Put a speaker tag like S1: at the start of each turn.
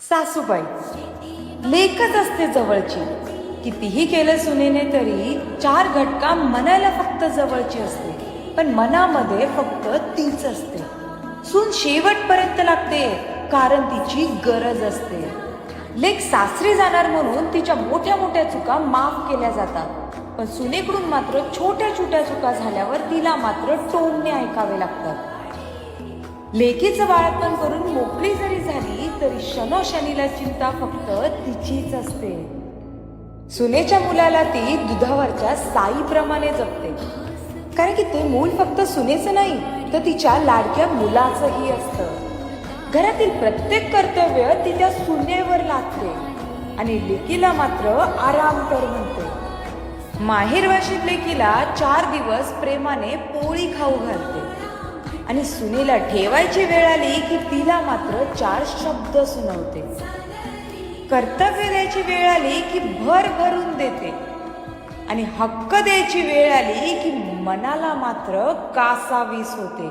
S1: सासूबाई लेखच असते जवळची. कितीही केलं सुनेने तरी चार घटका मनाला फक्त जवळची असते. पण मनामध्ये फक्त तीच असते. सून शेवटपर्यंत लागते कारण तिची गरज असते. लेख सासरी जाणार म्हणून तिच्या मोठ्या मोठ्या चुका माफ केल्या जातात. पण सुनेकडून मात्र छोट्या छोट्या चुका झाल्यावर तिला मात्र टोमणे ऐकावे लागतात. लेखीचं बाळापण करून मोकळी जरी झाली शनोशनीला चिंता फक्त तिचीच असते. सुनेच्या मुलाला ती दुधावरच्या साईप्रमाणे जपते. कारण की ते मूल फक्त सुनेचं नाही तर तिच्या लाडक्या मुलाचंही असतं. घरातील प्रत्येक कर्तव्य ती त्या सुनेवर लागते आणि लेकीला मात्र आराम कर म्हणते. माहेरवाशीत लेकीला चार दिवस प्रेमाने पोळी खाऊ घालते. आणि सुनेला ठेवायची वेळ आली की तिला मात्र चार शब्द सुनवते. कर्तव्य द्यायची वेळ आली की भर भरून देते. आणि हक्क द्यायची वेळ आली की मनाला मात्र कासावीस होते.